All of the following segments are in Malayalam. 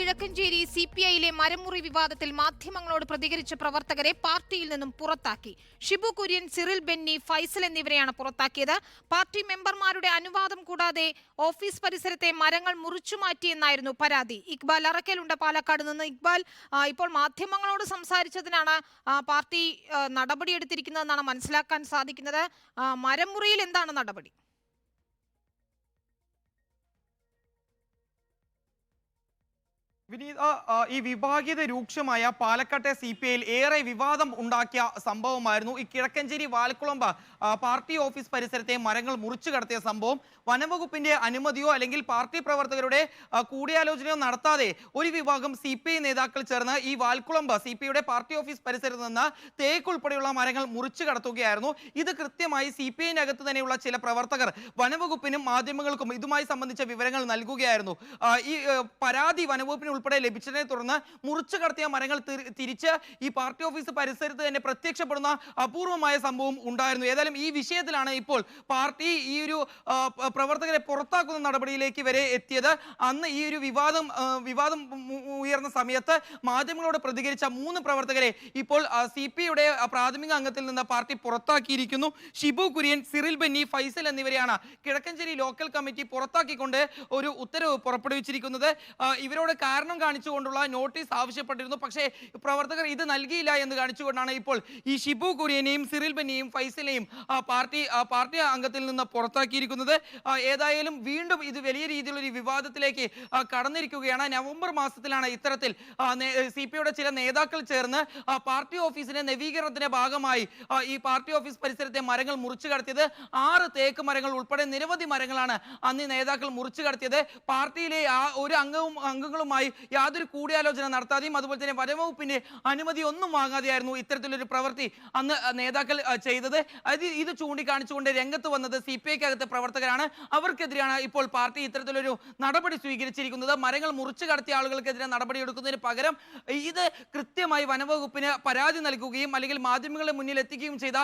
കിഴക്കഞ്ചേരി സി പി ഐയിലെ മരമുറി വിവാദത്തിൽ മാധ്യമങ്ങളോട് പ്രതികരിച്ച പ്രവർത്തകരെ പാർട്ടിയിൽ നിന്നും പുറത്താക്കി. ഷിബു കുര്യൻ സിറിൽ ബെന്നി ഫൈസൽ എന്നിവരെയാണ് പുറത്താക്കിയത്. പാർട്ടി മെമ്പർമാരുടെ അനുവാദം കൂടാതെ ഓഫീസ് പരിസരത്തെ മരങ്ങൾ മുറിച്ചു മാറ്റിയെന്നായിരുന്നു പരാതി. ഇക്ബാൽ അറക്കലുണ്ട് പാലക്കാട് നിന്ന്. ഇക്ബാൽ ഇപ്പോൾ മാധ്യമങ്ങളോട് സംസാരിച്ചതിനാണ് പാർട്ടി നടപടിയെടുത്തിരിക്കുന്നതെന്നാണ് മനസ്സിലാക്കാൻ സാധിക്കുന്നത്. മരമുറിയിൽ എന്താണ് നടപടി? വിനീത ഈ വിഭാഗീയത രൂക്ഷമായ പാലക്കാട്ടെ സി പി ഐയിൽ ഏറെ വിവാദം ഉണ്ടാക്കിയ സംഭവമായിരുന്നു ഈ കിഴക്കഞ്ചേരി വാൽക്കുളമ്പ് പാർട്ടി ഓഫീസ് പരിസരത്തെ മരങ്ങൾ മുറിച്ചു കടത്തിയ സംഭവം. വനംവകുപ്പിന്റെ അനുമതിയോ അല്ലെങ്കിൽ പാർട്ടി പ്രവർത്തകരുടെ കൂടിയാലോചനയോ നടത്താതെ ഒരു വിഭാഗം സി നേതാക്കൾ ചേർന്ന് ഈ വാൽക്കുളമ്പ് സി പാർട്ടി ഓഫീസ് പരിസരത്ത് നിന്ന് തേക്ക് ഉൾപ്പെടെയുള്ള മരങ്ങൾ മുറിച്ചു കടത്തുകയായിരുന്നു. ഇത് കൃത്യമായി സി പി തന്നെയുള്ള ചില പ്രവർത്തകർ വനംവകുപ്പിനും മാധ്യമങ്ങൾക്കും ഇതുമായി സംബന്ധിച്ച വിവരങ്ങൾ നൽകുകയായിരുന്നു. ഈ പരാതി വനംവകുപ്പിന് ഉൾപ്പെടെ ലഭിച്ചതിനെ തുടർന്ന് മുറിച്ചു കടത്തിയ മരങ്ങൾ തിരി- തിരിച്ച് ഈ പാർട്ടി ഓഫീസ് പരിസരത്ത് തന്നെ പ്രത്യക്ഷപ്പെടുന്ന അപൂർവമായ സംഭവം ഉണ്ടായിരുന്നു. ഏതായാലും ഈ വിഷയത്തിലാണ് ഇപ്പോൾ പാർട്ടി ഈ ഒരു പ്രവർത്തകരെ പുറത്താക്കുന്ന നടപടിയിലേക്ക് വരെ എത്തിയത്. അന്ന് ഈ ഒരു വിവാദം വിവാദം ഉയർന്ന സമയത്ത് മാധ്യമങ്ങളോട് പ്രതികരിച്ച മൂന്ന് പ്രവർത്തകരെ ഇപ്പോൾ സി പി ഐയുടെ പ്രാഥമിക അംഗത്തിൽ നിന്ന് പാർട്ടി പുറത്താക്കിയിരിക്കുന്നു. ഷിബു കുര്യൻ സിറിൽ ബെന്നി ഫൈസൽ എന്നിവരെയാണ് കിഴക്കഞ്ചേരി ലോക്കൽ കമ്മിറ്റി പുറത്താക്കിക്കൊണ്ട് ഒരു ഉത്തരവ് പുറപ്പെടുവിച്ചിരിക്കുന്നത്. ഇവരോട് കാരണം കാണിച്ചുകൊണ്ടുള്ള നോട്ടീസ് ആവശ്യപ്പെട്ടിരുന്നു. പക്ഷേ പ്രവർത്തകർ ഇത് നൽകിയില്ല എന്ന് കാണിച്ചുകൊണ്ടാണ് ഇപ്പോൾ ഈ ഷിബു കുര്യനെയും സിറിൽ ബെന്നിയും ഫൈസലിനെയും പാർട്ടി ആ, പാർട്ടി അംഗത്തിൽ നിന്ന് പുറത്താക്കിയിരിക്കുന്നത്. ഏതായാലും വീണ്ടും ഇത് വലിയ രീതിയിലുള്ള ഒരു വിവാദത്തിലേക്ക് കടന്നിരിക്കുകയാണ്. നവംബർ മാസത്തിലാണ് ഇത്തരത്തിൽ സി പി ചില നേതാക്കൾ ചേർന്ന് പാർട്ടി ഓഫീസിന്റെ നവീകരണത്തിന്റെ ഭാഗമായി ഈ പാർട്ടി ഓഫീസ് പരിസരത്തെ മരങ്ങൾ മുറിച്ചു കടത്തിയത്. ആറ് തേക്ക് മരങ്ങൾ ഉൾപ്പെടെ നിരവധി മരങ്ങളാണ് അന്ന് നേതാക്കൾ മുറിച്ചു കടത്തിയത്. പാർട്ടിയിലെ ആ ഒരു അംഗവും അംഗങ്ങളുമായി യാതൊരു കൂടിയാലോചന നടത്താതെയും അതുപോലെ തന്നെ വനവകുപ്പിന്റെ അനുമതി ഒന്നും വാങ്ങാതെയായിരുന്നു ഇത്തരത്തിലൊരു പ്രവൃത്തി അന്ന് നേതാക്കൾ ചെയ്തത്. അത് ഇത് ചൂണ്ടിക്കാണിച്ചുകൊണ്ട് രംഗത്ത് വന്നത് സി പി ഐക്കകത്തെ പ്രവർത്തകരാണ്. അവർക്കെതിരെയാണ് ഇപ്പോൾ പാർട്ടി ഇത്തരത്തിലൊരു നടപടി സ്വീകരിച്ചിരിക്കുന്നത്. മരങ്ങൾ മുറിച്ചു കടത്തിയ ആളുകൾക്കെതിരെ നടപടിയെടുക്കുന്നതിന് പകരം ഇത് കൃത്യമായി വനവകുപ്പിന് പരാതി നൽകുകയും അല്ലെങ്കിൽ മാധ്യമങ്ങളുടെ മുന്നിൽ എത്തിക്കുകയും ചെയ്ത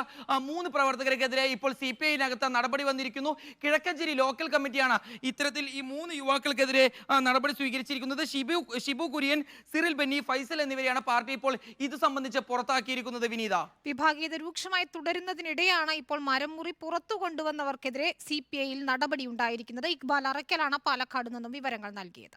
മൂന്ന് പ്രവർത്തകർക്കെതിരെ ഇപ്പോൾ സി പി ഐനകത്ത് നടപടി വന്നിരിക്കുന്നു. കിഴക്കഞ്ചേരി ലോക്കൽ കമ്മിറ്റിയാണ് ഇത്തരത്തിൽ ഈ മൂന്ന് യുവാക്കൾക്കെതിരെ നടപടി സ്വീകരിച്ചിരിക്കുന്നത്. ഷിബു ഷിബു കുര്യൻ സിറിൽ ബെന്നി ഫൈസൽ എന്നിവരെയാണ് പാർട്ടി ഇപ്പോൾ ഇത് സംബന്ധിച്ച് പുറത്താക്കിയിരിക്കുന്നത്. വിനീത. വിഭാഗീയത രൂക്ഷമായി തുടരുന്നതിനിടെയാണ് ഇപ്പോൾ മരം മുറി പുറത്തു കൊണ്ടുവന്നവർക്കെതിരെ സി പി ഐയിൽ നടപടി ഉണ്ടായിരിക്കുന്നത് ഇക്ബാൽ അറക്കലാണ് പാലക്കാട് നിന്നും വിവരങ്ങൾ നൽകിയത്.